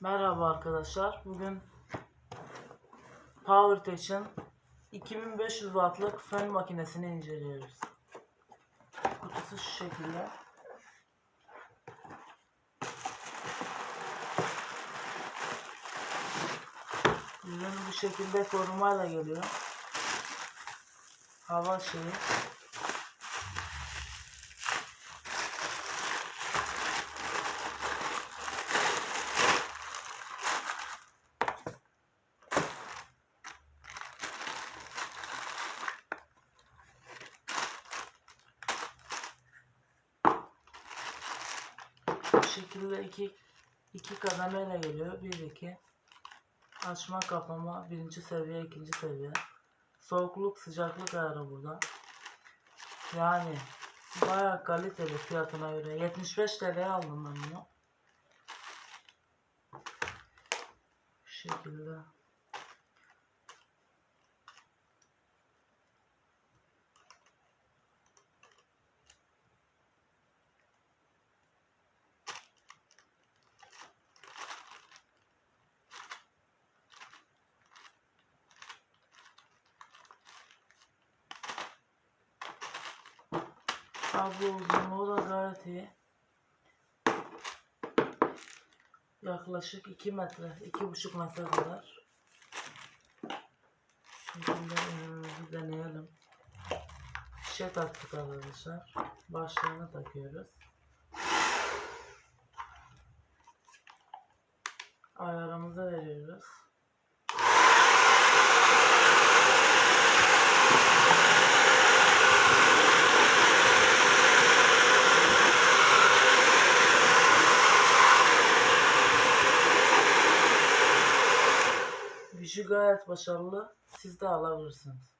Merhaba arkadaşlar. Bugün PowerTech'in 2500 wattlık fön makinesini inceliyoruz. Kutusu şu şekilde. Ürün bu şekilde korumayla geliyor. Hava şeyi. Şekilde iki iki kademeyle geliyor. Bir iki. Açma kapama birinci seviye ikinci seviye. Soğukluk sıcaklık ayarı burada. Yani bayağı kaliteli fiyatına göre. 75 TL'ye aldım ben bunu. Bu şekilde. Da gayet iyi. Yaklaşık 2 metre, 2,5 metre kadar. Şimdi deneyelim. Fişe taktık arkadaşlar. Başlığını takıyoruz. Ayarımızı veriyoruz. Gücü gayet başarılı. Siz de alabilirsiniz.